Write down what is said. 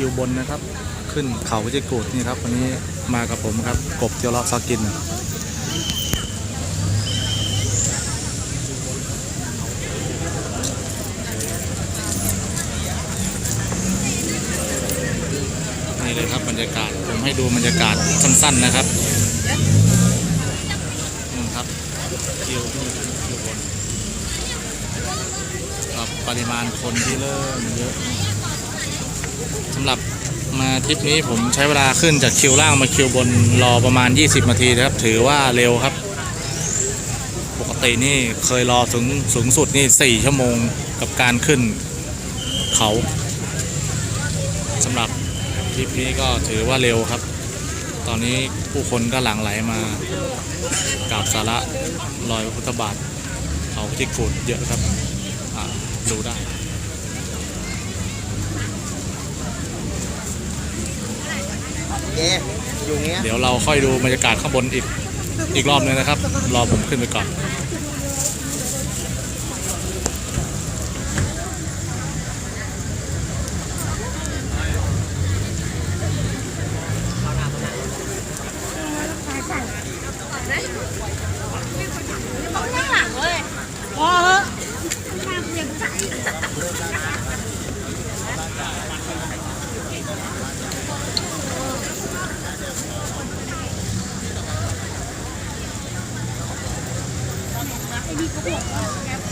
คิวบนนะครับ ขึ้นเขาพิจิกูดนี่ครับวันนี้มากับผมครับกบเจียวเลาะซากิน นี่เลยครับบรรยากาศผมให้ดูบรรยากาศสั้นๆนะครับนี่ครับคิวคิวบนกับปริมาณคนที่เริ่มเยอะ สำหรับมาทริปนี้ผมใช้เวลาขึ้นจากคิวล่างมาคิวบนรอประมาณ 20 นาทีนะครับ ถือว่าเร็วครับ ปกตินี่เคยรอถึงสูงสุดนี่ 4 ชั่วโมงกับการขึ้นเขาสำหรับทริปนี้ก็ถือว่าเร็วครับ ตอนนี้ผู้คนก็หลั่งไหลมากราบสาระรอยพระพุทธบาทเขาที่กูดเยอะครับดูได้ เจ อยู่เงี้ย เดี๋ยวเราค่อยดูบรรยากาศข้างบนอีกอีกรอบหนึงนะครับ รอผมขึ้นไปก่อน ไอ้นี่เขบอกว่าแอป